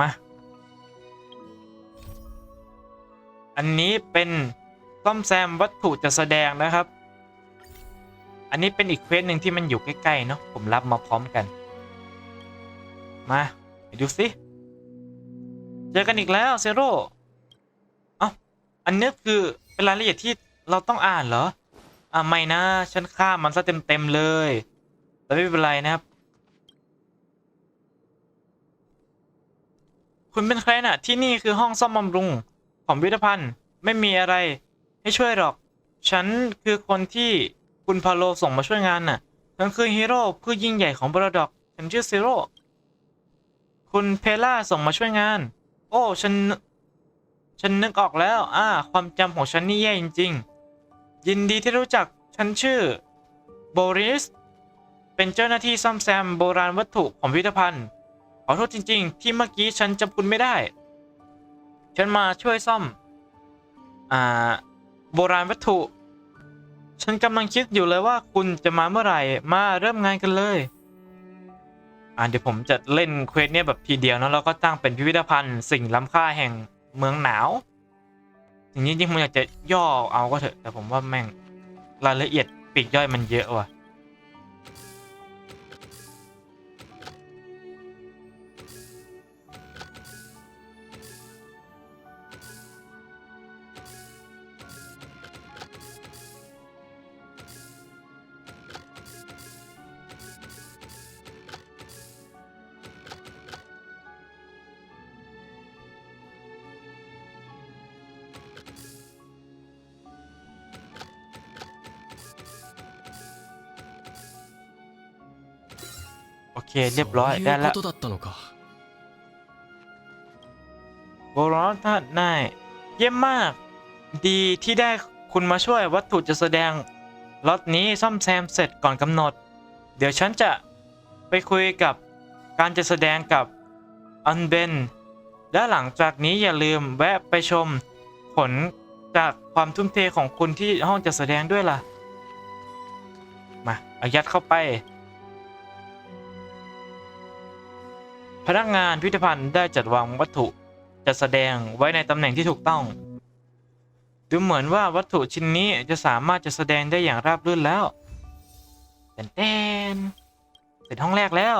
มา อันนี้เป็นซ่อมแซมวัตถุจัดแสดงนะครับ อันนี้เป็นอีกเควสหนึ่งที่มันอยู่ใกล้ๆเนาะผมรับมาพร้อมกัน มาไปดูสิเจอกันอีกแล้วเซโร่เอ้าอันนี้คือเป็นรายละเอียดที่เราต้องอ่านเหรออ่าไม่นะ ฉันข้ามมันซะเต็มๆเลย แต่ไม่เป็นไรนะครับ คุณเป็นใครน่ะ ที่นี่คือห้องซ่อมบำรุง ของพิพิธภัณฑ์ไม่มีอะไร ให้ช่วยหรอก ฉันคือคนที่คุณพาโลส่งมาช่วยงานน่ะฉันคือฮีโร่ผู้ยิ่งใหญ่ของบราดอกฉันชื่อซีโร่คุณเพล่าส่งมาช่วยงาน โอ้ ฉัน ฉันนึกออกแล้ว อ่า ความจำของฉันนี่แย่จริง ๆ ยินดีที่รู้จัก ฉันชื่อโบริส เป็นเจ้าหน้าที่ซ่อมแซมโบราณวัตถุของพิพิธภัณฑ์ ขอโทษจริง ๆ ที่เมื่อกี้ฉันจำคุณไม่ได้ ฉันมาช่วยซ่อม อ่า โบราณวัตถุ ฉันกำลังคิดอยู่เลยว่าคุณจะมาเมื่อไหร่ มาเริ่มงานกันเลย อ่าเดี๋ยวผมจะเล่นเควสเนี่ยแบบทีเดียวนะแล้วก็ตั้งเป็นพิพิธภัณฑ์ สิ่งล้ำค่าแห่งเมืองหนาวอย่างนี้จริงๆผมอยากจะย่อเอาก็เถอะ แต่ผมว่าแม่งรายละเอียดปีกย่อยมันเยอะว่ะ เคเรียบร้อยได้แล้วโบรอนท่านนายเยี่ยมมาก ดีที่ได้คุณมาช่วยวัตถุจะแสดงล็อตนี้ซ่อมแซมเสร็จก่อนกำหนด เดี๋ยวฉันจะไปคุยกับการจะแสดงกับอันเบนและหลังจากนี้อย่าลืมแวะไปชมผลจากความทุ่มเทของคุณที่ห้องจะแสดงด้วยล่ะ มาอายัดเข้าไป พนักงานพิพิธภัณฑ์ได้จัดวางวัตถุจัดแสดงไว้ในตำแหน่งที่ถูกต้อง ดูเหมือนว่าวัตถุชิ้นนี้จะสามารถจะแสดงได้อย่างราบรื่นแล้วเต้นเต้นเป็นห้องแรกแล้ว